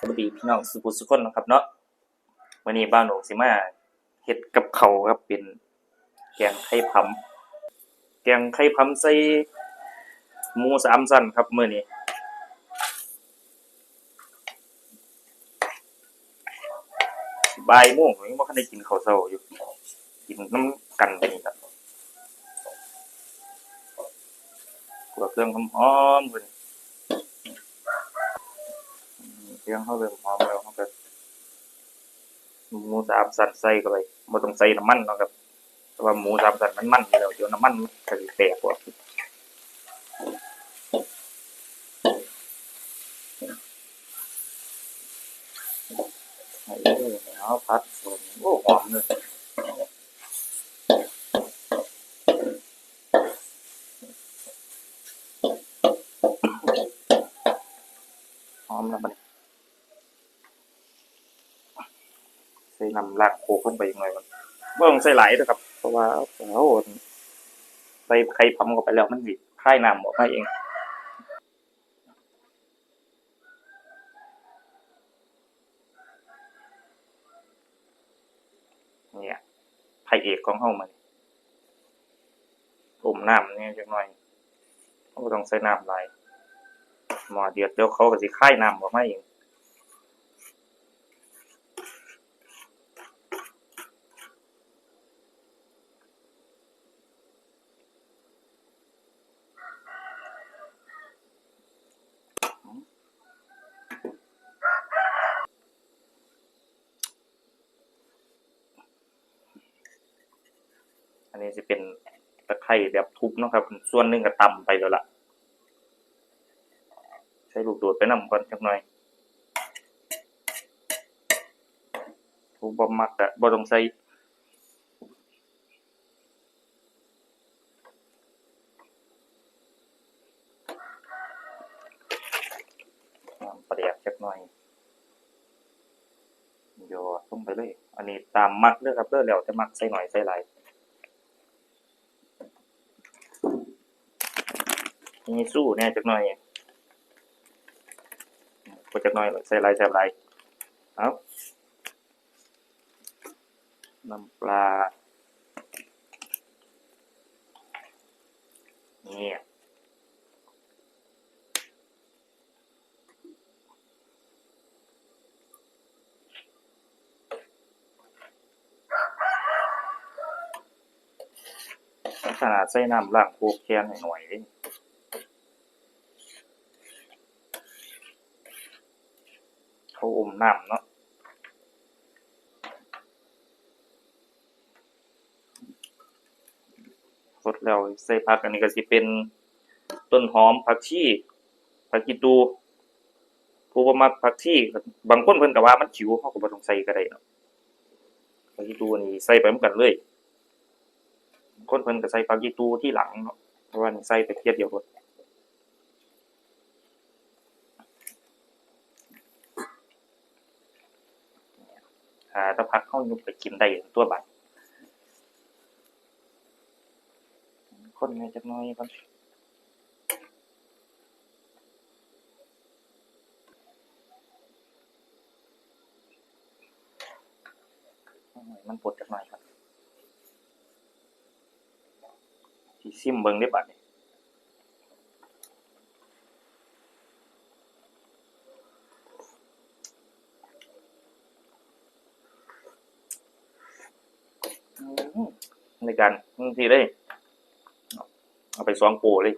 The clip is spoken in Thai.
สวัสดีพี่น้องสุขุสุคนนะครับเนาะวันนี้บ้านหนูสิมาเฮ็ดกับเขาครับเป็นแกงไข่พำแกงไข่พำใส่หมูสามสั้นครับมื้อนี้บ่ายโมงผมยังบ่ทันได้กินข้าวเช้าอยู่กินน้ำกันไปนี่ครับกัวเครื่องหอมๆเลย เครื่องเขาเริ่มหอมแล้วเขาก็หมูสามสันใส่เข้าไปบ่ต้องใส่น้ำมันเนาะครับแต่ว่าหมูสามสันมันมันอยู่แล้วเดี๋ยวน้ำมันมันก็สิแตกออกให้เลยเอาพัดส่วนโอ้หอมเลย ใส่น้ำลากโคกลงไปอีกหน่อยมันบ่ต้องใส่ไหลนะครับ เพราะว่าเอาใส่ไข่พำเข้าไปแล้วมันสิคายน้ำออกมาเองเนี่ยไข่เอกของเฮามันต้มน้ำเนี่ยจักหน่อยเราต้องใส่น้ำไหลหมอเดือดเดี๋ยวเขาก็สิคายน้ำออกมาเอง นนี้จะเป็นตะไคร่แบบทุบนะครับ ส่วนหนึ่งก็ตำไปแล้วล่ะ ใช้ลูกโดดไปนำก่อนจักหน่อยทุบบ่มักอะบ่ต้องใส่น้ำปลาแดกจักหน่อยโยนลงไปเลย อันนี้ตามมักเด้อครับเด้อแล้วแต่มักใส่หน่อยใส่หลาย มีสู้แน่จักหน่อยก็จักหน่อยใส่ลายใส่ลายเอาน้ำปลาเนี่ยขนาดใส่น้ำล้างโคกแคนหน่อยๆ เขาอมน้ำเนาะสดแล้วใส่ผักอันนี้ก็สิเป็นต้นหอมผักชีผักกีตูผู้บ่มักผักชีบางคนเพิ่นก็ว่ามันขิวเฮาก็บ่ต้องใส่ก็ได้เนาะผักกีตูนี่ใส่ไปมือนกันเลยคนเพิ่นก็ใส่ผักกีตูที่หลังเนาะเพราะว่านี่ใส่ไปเทียบเดียวหมด หาถ้าพักเขายุบไปกินได้ตัวบัตรคนไงจักน้อยก่อนมันปวดจักหน่อยครับที่ซิมเบิงได้บัตร ในการบางทีได้ เอาไปสองโปรเลย